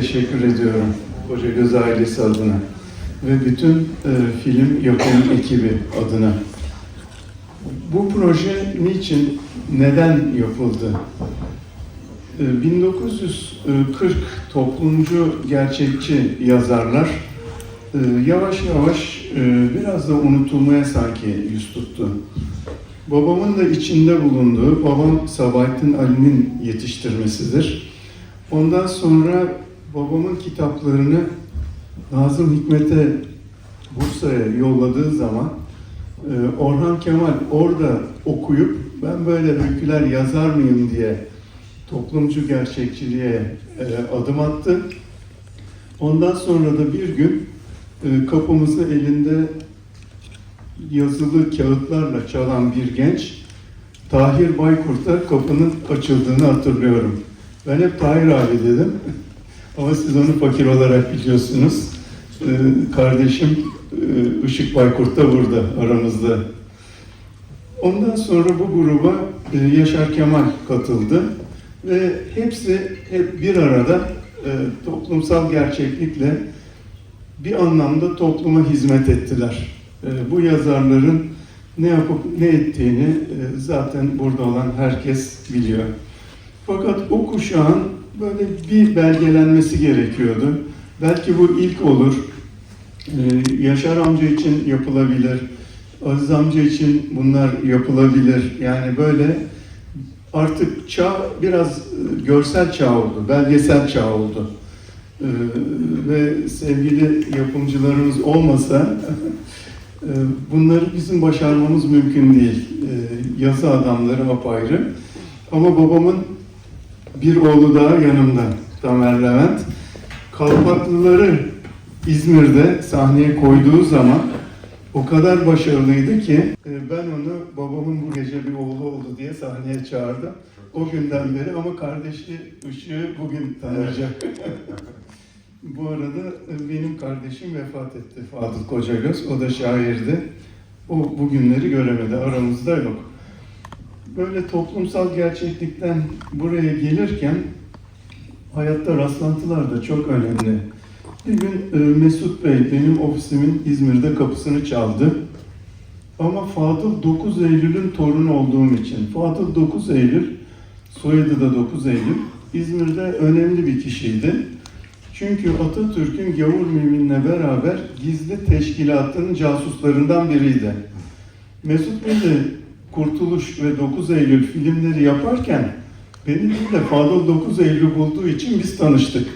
teşekkür ediyorum Koca Göz ailesi adına ve bütün e, film yapım ekibi adına. Bu proje niçin, neden yapıldı? E, 1940 toplumcu gerçekçi yazarlar e, yavaş yavaş e, biraz da unutulmaya sanki yüz tuttu. Babamın da içinde bulunduğu, babam Sabahattin Ali'nin yetiştirmesidir. Ondan sonra babamın kitaplarını Nazım Hikmet'e Bursa'ya yolladığı zaman e, Orhan Kemal orada okuyup ben böyle öyküler yazar mıyım diye toplumcu gerçekçiliğe e, adım attı. Ondan sonra da bir gün e, kapımızı elinde yazılı kağıtlarla çalan bir genç Tahir Baykurt'a kapının açıldığını hatırlıyorum. Ben hep Tahir abi dedim. Ama siz onu fakir olarak biliyorsunuz. Ee, kardeşim e, Işık Baykurt da burada aramızda. Ondan sonra bu gruba e, Yaşar Kemal katıldı. Ve hepsi hep bir arada e, toplumsal gerçeklikle bir anlamda topluma hizmet ettiler. Bu yazarların ne yapıp ne ettiğini zaten burada olan herkes biliyor. Fakat o kuşağın böyle bir belgelenmesi gerekiyordu. Belki bu ilk olur. Ee, Yaşar amca için yapılabilir. Aziz amca için bunlar yapılabilir. Yani böyle artık çağ biraz e, görsel çağ oldu, belgesel çağ oldu. Ee, ve sevgili yapımcılarımız olmasa e, bunları bizim başarmamız mümkün değil. Ee, yazı adamları apayrı. Ama babamın bir oğlu daha yanımda, Tamer Levent. Kalpaklıları İzmir'de sahneye koyduğu zaman o kadar başarılıydı ki e, ben onu babamın bu gece bir oğlu oldu diye sahneye çağırdım. O günden beri ama kardeşi Işık'ı bugün tanıyacak. bu arada e, benim kardeşim vefat etti Fadıl Kocagöz. O da şairdi. O bugünleri göremedi. Aramızda yok böyle toplumsal gerçeklikten buraya gelirken hayatta rastlantılar da çok önemli. Bir gün e, Mesut Bey benim ofisimin İzmir'de kapısını çaldı. Ama Fadıl 9 Eylül'ün torunu olduğum için. Fadıl 9 Eylül, soyadı da 9 Eylül. İzmir'de önemli bir kişiydi. Çünkü Atatürk'ün gavur müminle beraber gizli teşkilatının casuslarından biriydi. Mesut Bey de Kurtuluş ve 9 Eylül filmleri yaparken beni değil de Fadıl 9 Eylül bulduğu için biz tanıştık.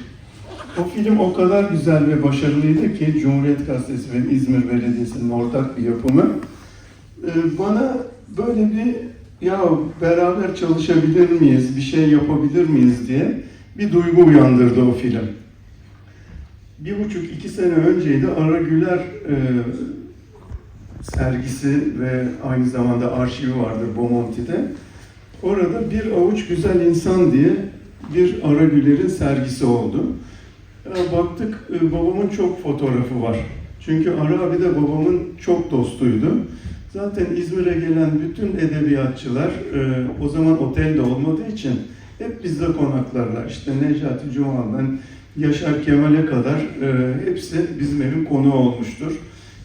O film o kadar güzel ve başarılıydı ki Cumhuriyet Gazetesi ve İzmir Belediyesi'nin ortak bir yapımı. Ee, Bana böyle bir ya beraber çalışabilir miyiz, bir şey yapabilir miyiz diye bir duygu uyandırdı o film. Bir buçuk iki sene önceydi Ara Güler e, sergisi ve aynı zamanda arşivi vardır Bomonti'de. Orada bir avuç güzel insan diye bir Ara Güler'in sergisi oldu. Ya baktık e, babamın çok fotoğrafı var. Çünkü Ara abi de babamın çok dostuydu. Zaten İzmir'e gelen bütün edebiyatçılar e, o zaman otelde olmadığı için hep bizde konaklarlar. İşte Necati Cuman'dan Yaşar Kemal'e kadar e, hepsi bizim evin konuğu olmuştur.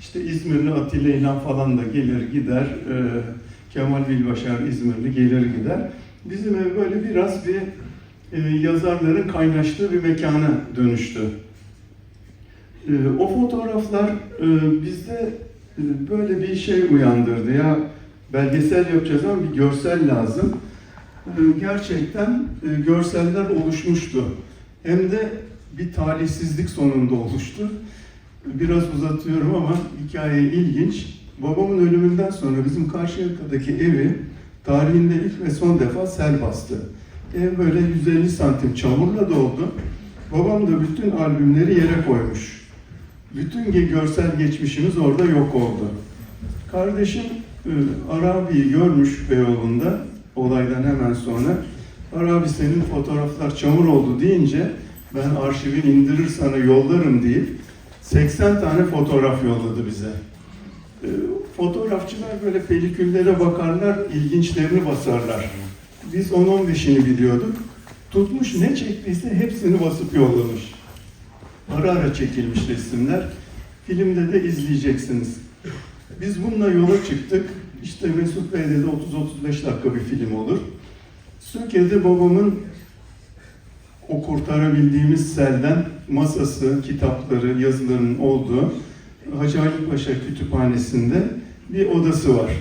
İşte İzmirli Atilla İlhan falan da gelir gider. E, Kemal Bilbaşar İzmirli gelir gider. Bizim ev böyle biraz bir e, yazarların kaynaştığı bir mekana dönüştü. E, o fotoğraflar e, bizde e, böyle bir şey uyandırdı. Ya belgesel yapacağız ama bir görsel lazım. E, gerçekten e, görseller oluşmuştu. Hem de bir talihsizlik sonunda oluştu. Biraz uzatıyorum ama hikaye ilginç. Babamın ölümünden sonra bizim Karşıyaka'daki evi tarihinde ilk ve son defa sel bastı. Ev böyle 150 santim çamurla doldu. Babam da bütün albümleri yere koymuş. Bütün görsel geçmişimiz orada yok oldu. Kardeşim e, Arabi'yi görmüş Beyoğlu'nda olaydan hemen sonra. Arabi senin fotoğraflar çamur oldu deyince ben arşivi indirir sana yollarım deyip 80 tane fotoğraf yolladı bize. E, Fotoğrafçılar böyle peliküllere bakarlar, ilginçlerini basarlar. Biz 10-15'ini biliyorduk. Tutmuş ne çektiyse hepsini basıp yollamış. Ara ara çekilmiş resimler. Filmde de izleyeceksiniz. Biz bununla yola çıktık. İşte Mesut Bey dedi 30-35 dakika bir film olur. Söke'de babamın o kurtarabildiğimiz selden masası, kitapları, yazılarının olduğu Hacı Ali Paşa Kütüphanesi'nde bir odası var.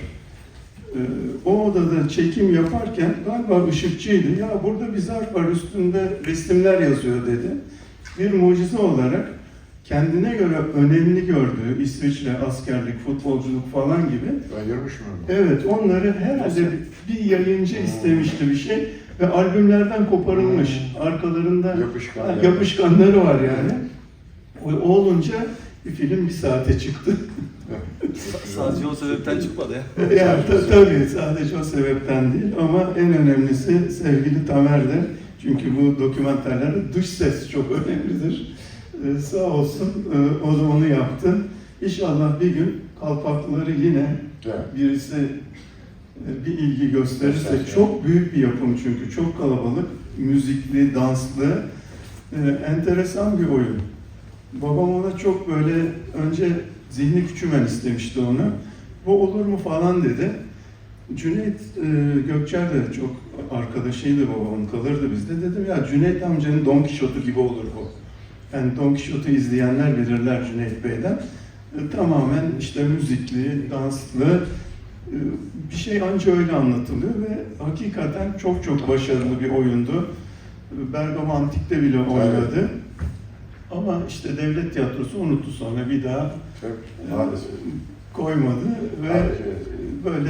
Ee, o odada çekim yaparken galiba ışıkçıydı. Ya burada bir zarf var üstünde resimler yazıyor dedi. Bir mucize olarak kendine göre önemli gördüğü İsviçre, askerlik, futbolculuk falan gibi Ayırmış mı? Evet, onları herhalde bir yayıncı istemişti bir şey ve albümlerden koparılmış. Arkalarında Yapışkan. ha, yapışkanları var yani. O, olunca bir film bir saate çıktı. Sadece o sebepten çıkmadı ya. yani ta, tabii sadece o sebepten değil ama en önemlisi sevgili Tamer'de. Çünkü bu dokümenterlerde dış ses çok önemlidir. Ee, sağ olsun e, o da onu yaptı. İnşallah bir gün kalpakları yine Evet. birisi bir ilgi gösterirse çok büyük bir yapım çünkü çok kalabalık, müzikli, danslı, e, enteresan bir oyun. Babam ona çok böyle önce zihni küçümen istemişti onu. Bu olur mu falan dedi. Cüneyt e, Gökçer de çok arkadaşıydı babamın kalırdı bizde. Dedim ya Cüneyt amcanın Don Kişot'u gibi olur bu. Yani Don Kişot'u izleyenler bilirler Cüneyt Bey'den. E, tamamen işte müzikli, danslı e, bir şey anca öyle anlatılıyor ve hakikaten çok çok başarılı bir oyundu. E, Bergama Antik'te bile oynadı. Ama işte devlet tiyatrosu unuttu sonra bir daha Tabii, Maalesef. koymadı ve Maalesef. böyle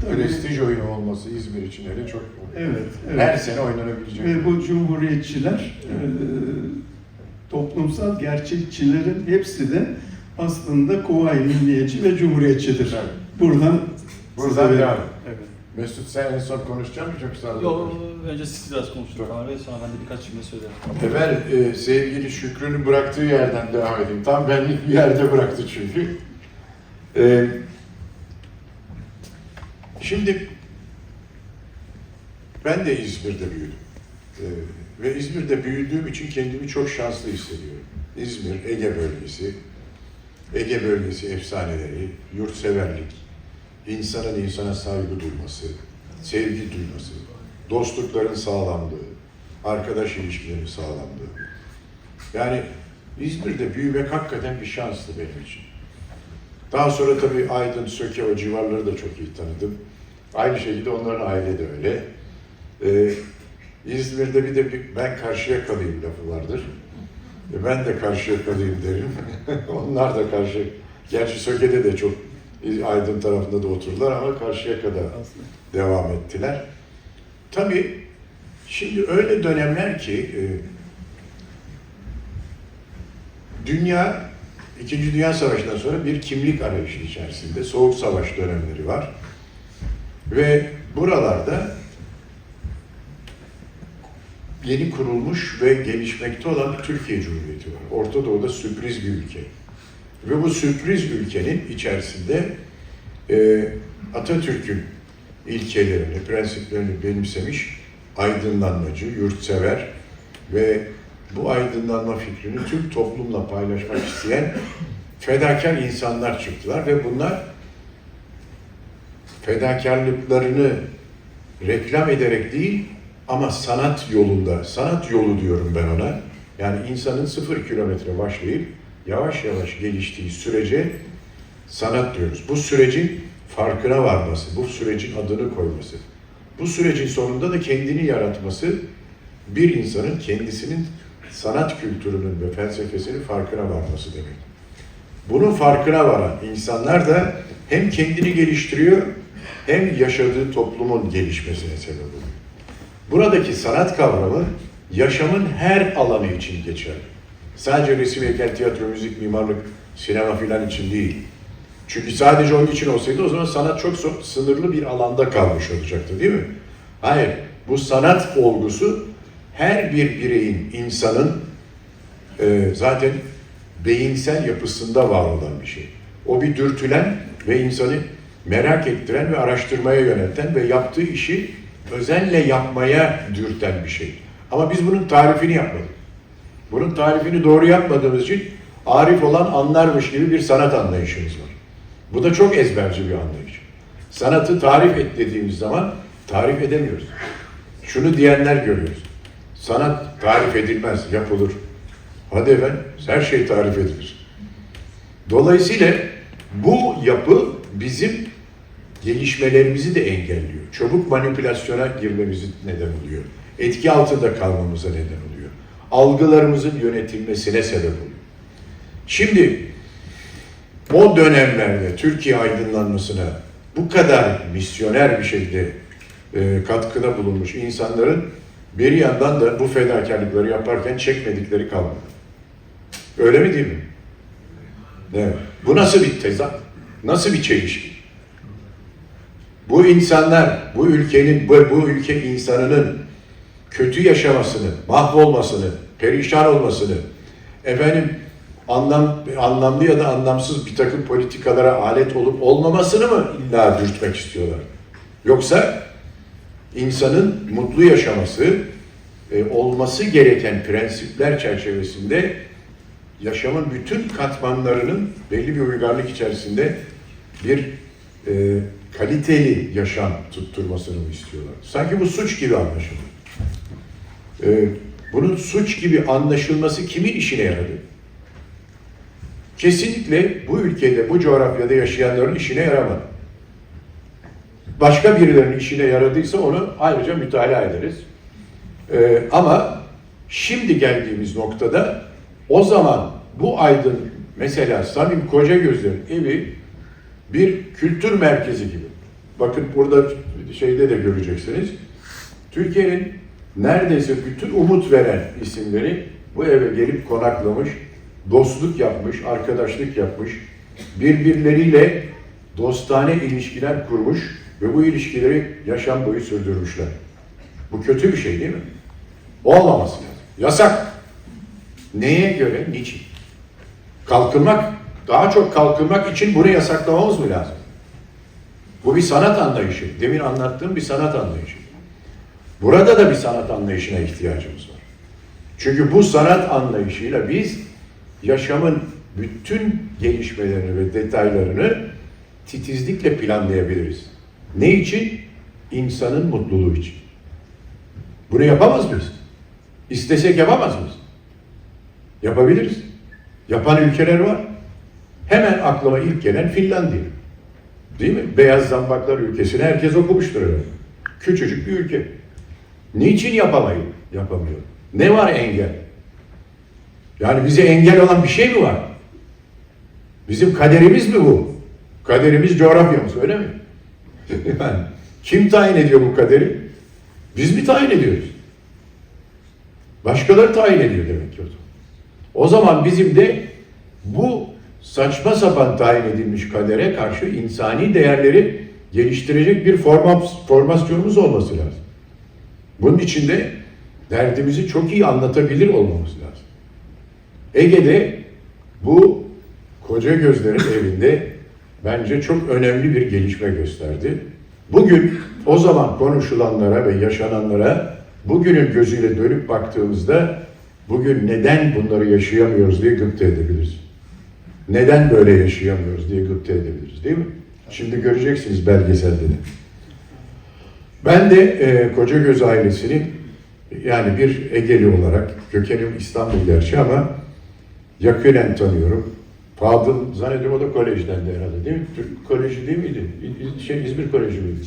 tabii- Prestij oyunu olması İzmir için hele çok Evet, evet. her sene oynanabilecek. Ve bu cumhuriyetçiler, e, toplumsal gerçekçilerin hepsi de aslında Kuvayi Milliyetçi ve Cumhuriyetçidir. Tabii. Buradan Size- devam. Evet. Mesut sen en son konuşacak mısın çok sağ ol. Yok, önce siz biraz konuşun Bey, sonra ben de birkaç cümle söylerim. Ben e, sevgili Şükrü'nü bıraktığı yerden devam edeyim. Tam benlik bir yerde bıraktı çünkü. E, şimdi ben de İzmir'de büyüdüm. E, ve İzmir'de büyüdüğüm için kendimi çok şanslı hissediyorum. İzmir, Ege bölgesi, Ege bölgesi efsaneleri, yurtseverlik, insanın insana saygı duyması, sevgi duyması, dostlukların sağlandığı, arkadaş ilişkilerinin sağlandığı. Yani İzmir'de büyümek hakikaten bir şanstı benim için. Daha sonra tabii Aydın, Söke o civarları da çok iyi tanıdım. Aynı şekilde onların aile de öyle. Ee, İzmir'de bir de bir, ben karşıya kalayım lafı vardır. E, ben de karşıya kalayım derim. Onlar da karşı. Gerçi Söke'de de çok Aydın tarafında da oturdular ama karşıya kadar devam ettiler. Tabii şimdi öyle dönemler ki e, dünya İkinci Dünya Savaşı'ndan sonra bir kimlik arayışı içerisinde Soğuk Savaş dönemleri var. Ve buralarda yeni kurulmuş ve gelişmekte olan bir Türkiye Cumhuriyeti var. Orta Doğu'da sürpriz bir ülke. Ve bu sürpriz ülkenin içerisinde e, Atatürk'ün ilkelerini, prensiplerini benimsemiş aydınlanmacı, yurtsever ve bu aydınlanma fikrini tüm toplumla paylaşmak isteyen fedakar insanlar çıktılar ve bunlar fedakarlıklarını reklam ederek değil ama sanat yolunda, sanat yolu diyorum ben ona. Yani insanın sıfır kilometre başlayıp yavaş yavaş geliştiği sürece sanat diyoruz. Bu sürecin farkına varması, bu sürecin adını koyması, bu sürecin sonunda da kendini yaratması bir insanın kendisinin sanat kültürünün ve felsefesinin farkına varması demek. Bunun farkına varan insanlar da hem kendini geliştiriyor hem yaşadığı toplumun gelişmesine sebep oluyor. Buradaki sanat kavramı yaşamın her alanı için geçerli. Sadece resim, heykel, tiyatro, müzik, mimarlık, sinema filan için değil. Çünkü sadece onun için olsaydı o zaman sanat çok sınırlı bir alanda kalmış olacaktı değil mi? Hayır, bu sanat olgusu her bir bireyin, insanın e, zaten beyinsel yapısında var olan bir şey. O bir dürtülen ve insanı merak ettiren ve araştırmaya yönelten ve yaptığı işi özenle yapmaya dürten bir şey. Ama biz bunun tarifini yapmadık. Bunun tarifini doğru yapmadığımız için arif olan anlarmış gibi bir sanat anlayışımız var. Bu da çok ezberci bir anlayış. Sanatı tarif et dediğimiz zaman tarif edemiyoruz. Şunu diyenler görüyoruz. Sanat tarif edilmez, yapılır. Hadi efendim, her şey tarif edilir. Dolayısıyla bu yapı bizim gelişmelerimizi de engelliyor. Çabuk manipülasyona girmemizi neden oluyor. Etki altında kalmamıza neden oluyor. Algılarımızın yönetilmesine sebep oluyor. Şimdi o dönemlerde Türkiye aydınlanmasına bu kadar misyoner bir şekilde e, katkıda bulunmuş insanların bir yandan da bu fedakarlıkları yaparken çekmedikleri kalmadı. Öyle mi değil mi? Evet. Bu nasıl bir tezat? Nasıl bir çelişki? Bu insanlar, bu ülkenin, bu, bu ülke insanının kötü yaşamasını, mahvolmasını, perişan olmasını, efendim anlam, anlamlı ya da anlamsız bir takım politikalara alet olup olmamasını mı illa dürtmek istiyorlar? Yoksa insanın mutlu yaşaması, e, olması gereken prensipler çerçevesinde yaşamın bütün katmanlarının belli bir uygarlık içerisinde bir e, kaliteli yaşam tutturmasını mı istiyorlar? Sanki bu suç gibi anlaşılıyor. E, bunun suç gibi anlaşılması kimin işine yaradı? Kesinlikle bu ülkede, bu coğrafyada yaşayanların işine yaramadı. Başka birilerinin işine yaradıysa onu ayrıca mütalaa ederiz. Ee, ama şimdi geldiğimiz noktada o zaman bu aydın mesela Samim Kocagöz'ün evi bir kültür merkezi gibi. Bakın burada şeyde de göreceksiniz. Türkiye'nin neredeyse bütün umut veren isimleri bu eve gelip konaklamış, dostluk yapmış, arkadaşlık yapmış, birbirleriyle dostane ilişkiler kurmuş ve bu ilişkileri yaşam boyu sürdürmüşler. Bu kötü bir şey değil mi? Olmaması lazım. Yasak. Neye göre, niçin? Kalkınmak, daha çok kalkınmak için bunu yasaklamamız mı lazım? Bu bir sanat anlayışı. Demin anlattığım bir sanat anlayışı. Burada da bir sanat anlayışına ihtiyacımız var. Çünkü bu sanat anlayışıyla biz yaşamın bütün gelişmelerini ve detaylarını titizlikle planlayabiliriz. Ne için? İnsanın mutluluğu için. Bunu yapamaz mıyız? İstesek yapamaz mıyız? Yapabiliriz. Yapan ülkeler var. Hemen aklıma ilk gelen Finlandiya. Değil mi? Beyaz zambaklar ülkesini herkes okumuştur öyle. Küçücük bir ülke. Niçin yapamayız? Yapamıyor. Ne var engel? Yani bize engel olan bir şey mi var? Bizim kaderimiz mi bu? Kaderimiz coğrafyamız öyle mi? yani kim tayin ediyor bu kaderi? Biz mi tayin ediyoruz? Başkaları tayin ediyor demek ki o zaman. O zaman bizim de bu saçma sapan tayin edilmiş kadere karşı insani değerleri geliştirecek bir forma, formasyonumuz olması lazım. Bunun için de derdimizi çok iyi anlatabilir olmamız lazım. Ege'de bu koca gözlerin evinde bence çok önemli bir gelişme gösterdi. Bugün o zaman konuşulanlara ve yaşananlara bugünün gözüyle dönüp baktığımızda bugün neden bunları yaşayamıyoruz diye gıpta edebiliriz. Neden böyle yaşayamıyoruz diye gıpta edebiliriz değil mi? Şimdi göreceksiniz belgeselde de. Ben de e, Kocagöz ailesinin yani bir Egeli olarak kökenim İstanbul gerçi ama yakinen tanıyorum. Fadıl zannediyorum o da kolejden de herhalde değil mi? Türk Koleji değil miydi? Şey İzmir Koleji miydi?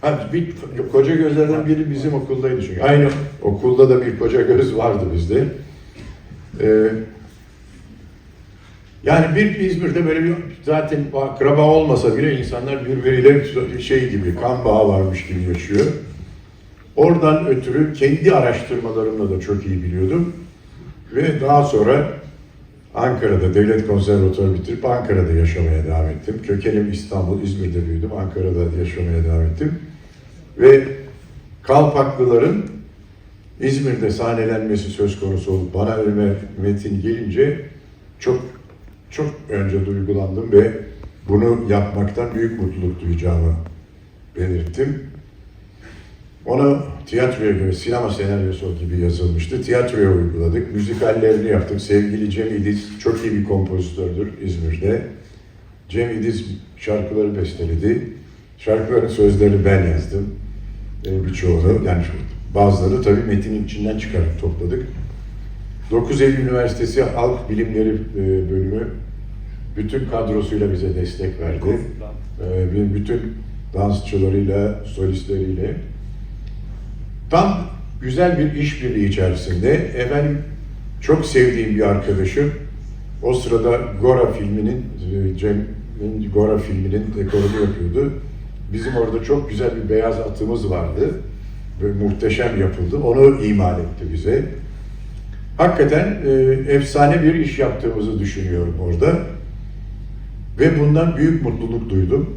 Ha, bir koca gözlerden biri bizim okuldaydı çünkü. Aynı okulda da bir koca göz vardı bizde. Ee, yani bir İzmir'de böyle bir zaten akraba olmasa bile insanlar birbiriyle şey gibi kan bağı varmış gibi yaşıyor. Oradan ötürü kendi araştırmalarımla da çok iyi biliyordum. Ve daha sonra Ankara'da devlet konservatuarı bitirip Ankara'da yaşamaya devam ettim. Kökenim İstanbul, İzmir'de büyüdüm. Ankara'da yaşamaya devam ettim. Ve Kalpaklıların İzmir'de sahnelenmesi söz konusu olup bana önüme metin gelince çok çok önce duygulandım ve bunu yapmaktan büyük mutluluk duyacağımı belirttim. Onu tiyatroya göre sinema senaryosu gibi yazılmıştı. Tiyatroya uyguladık. Müzikallerini yaptık. Sevgili Cem İdiz çok iyi bir kompozitördür İzmir'de. Cem İdiz şarkıları besteledi. Şarkıların sözlerini ben yazdım. Ee, birçoğunu yani bazıları tabii metinin içinden çıkarıp topladık. 9 Eylül Üniversitesi Halk Bilimleri e, bölümü bütün kadrosuyla bize destek verdi. Bir- bütün dansçılarıyla, solistleriyle. Tam güzel bir işbirliği içerisinde efendim çok sevdiğim bir arkadaşım o sırada Gora filminin e, Cem'in Gora filminin dekorunu yapıyordu. Bizim orada çok güzel bir beyaz atımız vardı. Böyle muhteşem yapıldı. Onu imal etti bize. Hakikaten e, efsane bir iş yaptığımızı düşünüyorum orada. Ve bundan büyük mutluluk duydum.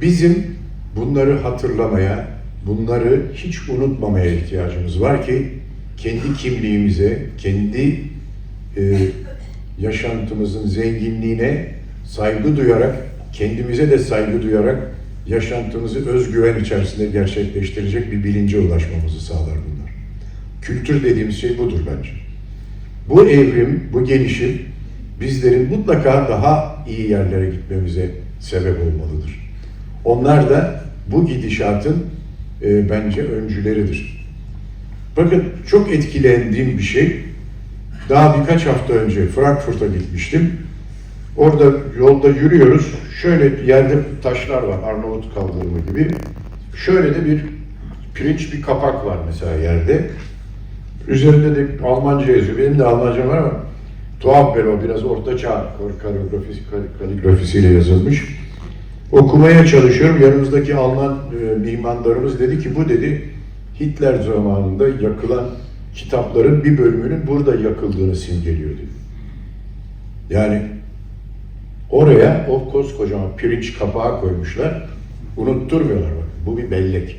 Bizim bunları hatırlamaya, bunları hiç unutmamaya ihtiyacımız var ki kendi kimliğimize, kendi e, yaşantımızın zenginliğine saygı duyarak, kendimize de saygı duyarak yaşantımızı özgüven içerisinde gerçekleştirecek bir bilince ulaşmamızı sağlar bunlar. Kültür dediğimiz şey budur bence. Bu evrim, bu gelişim bizlerin mutlaka daha iyi yerlere gitmemize sebep olmalıdır. Onlar da bu gidişatın e, bence öncüleridir. Bakın çok etkilendiğim bir şey. Daha birkaç hafta önce Frankfurt'a gitmiştim. Orada yolda yürüyoruz. Şöyle yerde taşlar var Arnavut kaldırımı gibi. Şöyle de bir pirinç bir kapak var mesela yerde. Üzerinde de Almanca yazıyor. Benim de Almancam var ama tuhaf bir o biraz orta çağ kaligrafisi, kaligrafisiyle yazılmış. Okumaya çalışıyorum. Yanımızdaki Alman e, mimarlarımız dedi ki bu dedi Hitler zamanında yakılan kitapların bir bölümünün burada yakıldığını simgeliyor dedi. Yani oraya o koskocaman pirinç kapağı koymuşlar. Unutturmuyorlar bak. Bu bir bellek.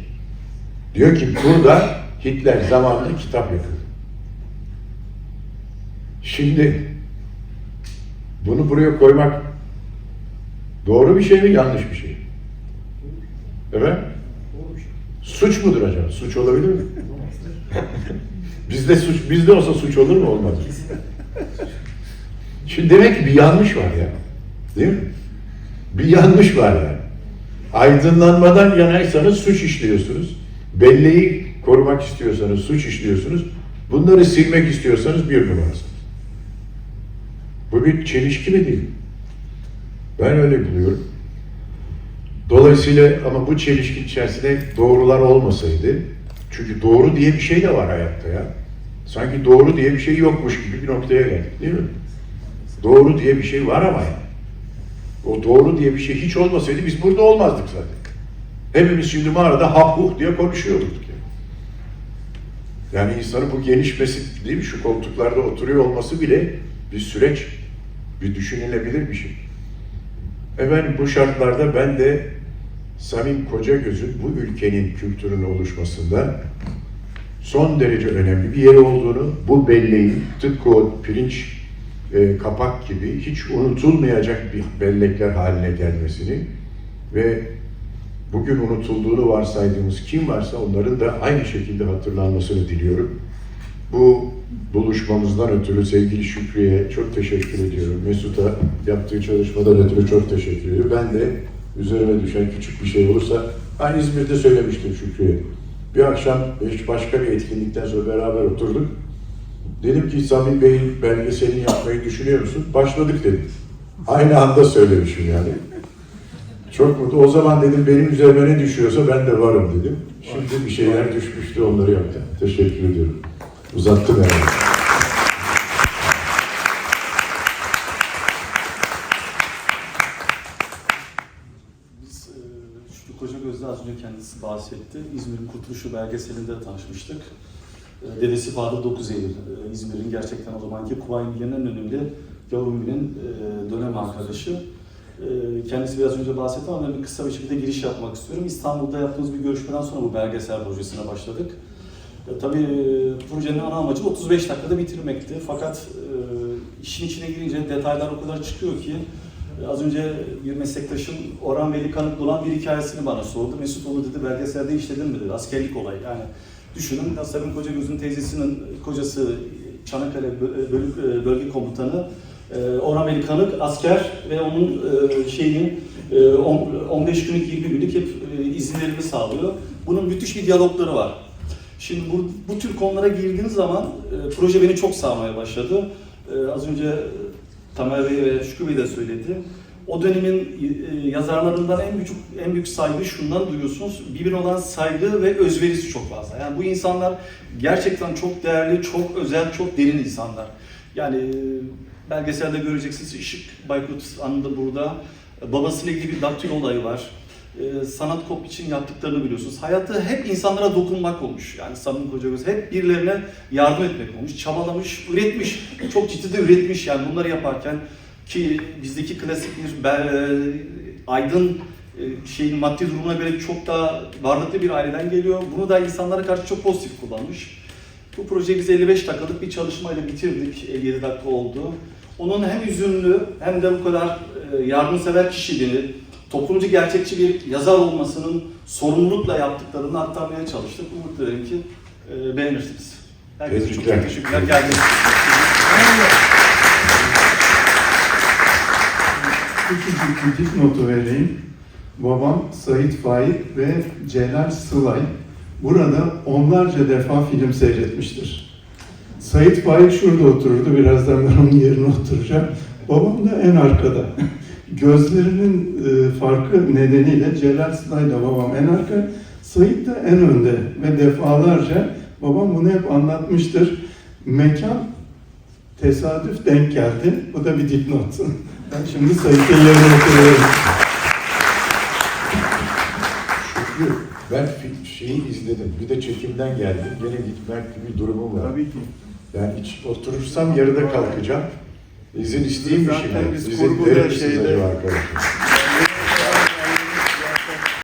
Diyor ki burada Hitler zamanında kitap yakıldı. Şimdi bunu buraya koymak doğru bir şey mi yanlış bir şey? mi? Evet? Suç mudur acaba? Suç olabilir mi? bizde suç bizde olsa suç olur mu olmaz? Şimdi demek ki bir yanlış var ya. Değil mi? Bir yanlış var yani. Aydınlanmadan yanaysanız suç işliyorsunuz. Belleği korumak istiyorsanız suç işliyorsunuz. Bunları silmek istiyorsanız bir numarasınız. Bu bir çelişki mi değil? Ben öyle buluyorum. Dolayısıyla ama bu çelişki içerisinde doğrular olmasaydı, çünkü doğru diye bir şey de var hayatta ya. Sanki doğru diye bir şey yokmuş gibi bir noktaya geldik değil mi? Doğru diye bir şey var ama yani. O doğru diye bir şey hiç olmasaydı biz burada olmazdık zaten. Hepimiz şimdi mağarada huh diye konuşuyorduk. Yani. insanın bu gelişmesi değil mi? Şu koltuklarda oturuyor olması bile bir süreç, bir düşünülebilir bir şey. Efendim bu şartlarda ben de Samim Kocagöz'ün bu ülkenin kültürünün oluşmasında son derece önemli bir yeri olduğunu, bu belleğin tıpkı o pirinç e, kapak gibi hiç unutulmayacak bir bellekler haline gelmesini ve bugün unutulduğunu varsaydığımız kim varsa onların da aynı şekilde hatırlanmasını diliyorum. Bu buluşmamızdan ötürü sevgili Şükrü'ye çok teşekkür ediyorum. Mesut'a yaptığı çalışmadan ötürü çok teşekkür ediyorum. Ben de üzerime düşen küçük bir şey olursa, hani İzmir'de söylemiştim Şükrü'ye. Bir akşam hiç başka bir etkinlikten sonra beraber oturduk. Dedim ki Sami Bey'in belgeselini yapmayı düşünüyor musun? Başladık dedim. Aynı anda söylemişim yani. Çok mutlu. O zaman dedim benim üzerime ne düşüyorsa ben de varım dedim. Şimdi bir şeyler düşmüştü onları yaptım. Teşekkür ediyorum. Uzattım herhalde. E, Şükrü Kocagöz'de az önce kendisi bahsetti. İzmir'in Kurtuluşu belgeselinde de tanışmıştık. E, Dedesi Fadıl 9 Eylül. e, İzmir'in gerçekten o zamanki Kuvayi Milliye'nin en önemli e, dönem arkadaşı. E, Kendisi biraz önce bahsetti ama ben bir kısa bir şekilde giriş yapmak istiyorum. İstanbul'da yaptığımız bir görüşmeden sonra bu belgesel projesine başladık. E, Tabii e, projenin ana amacı 35 dakikada bitirmekti. Fakat e, işin içine girince detaylar o kadar çıkıyor ki E, Az önce bir meslektaşım Orhan Veli Kanıklı olan bir hikayesini bana sordu. Mesut onu dedi belgeselde işledin mi dedi. Askerlik olayı yani. Düşünün Sabun Kocagöz'ün teyzesinin kocası Çanakkale Bölge Komutanı e, Orhan Veli Kanık asker ve onun e, şeyini e, on- 15 günlük 20 günlük hep e, izinlerini sağlıyor. Bunun müthiş bir diyalogları var. Şimdi bu, bu tür konulara girdiğiniz zaman proje beni çok sarmaya başladı. Az önce Tamer Bey ve Şükrü Bey de söyledi. O dönemin yazarlarından en büyük en büyük saygı şundan duyuyorsunuz. Birbirine olan saygı ve özverisi çok fazla. Yani bu insanlar gerçekten çok değerli, çok özel, çok derin insanlar. Yani belgeselde göreceksiniz Işık Baykut anında burada. E, Babasıyla ilgili bir daktilo olayı var. E, sanat kop için yaptıklarını biliyorsunuz. Hayatı hep insanlara dokunmak olmuş. Yani Samim Kocagöz hep birilerine yardım etmek olmuş. Çabalamış, üretmiş. Çok ciddi de üretmiş yani bunları yaparken ki bizdeki klasik bir be- aydın e, şeyin maddi durumuna göre çok daha varlıklı bir aileden geliyor. Bunu da insanlara karşı çok pozitif kullanmış. Bu projeyi biz 55 dakikalık bir çalışmayla bitirdik. 57 dakika oldu. Onun hem üzünlü hem de bu kadar e, yardımsever kişiliğini, toplumcu gerçekçi bir yazar olmasının sorumlulukla yaptıklarını aktarmaya çalıştık. Umut ederim ki e, beğenirsiniz. Herkese çok, Tebrikler. teşekkürler. Geldiniz. Küçücük bir dipnotu vereyim. Babam Sait Faik ve Celal Sılay burada onlarca defa film seyretmiştir. Sait Faik şurada otururdu, birazdan ben onun yerine oturacağım. Babam da en arkada. Gözlerinin e, farkı nedeniyle Celal Sılay da babam en arka, Sait de en önde ve defalarca babam bunu hep anlatmıştır. Mekan tesadüf denk geldi. Bu da bir dipnot. Ben şimdi Sait'in yerine oturuyorum. Ben şeyi izledim. Bir de çekimden geldim. Gene gitmek gibi durumum var. Tabii ki. Yani hiç oturursam yarıda kalkacağım. İzin isteyeyim bir Zaten şeyler. biz İzin kurguda verir misiniz şeyde- acaba arkadaşlar?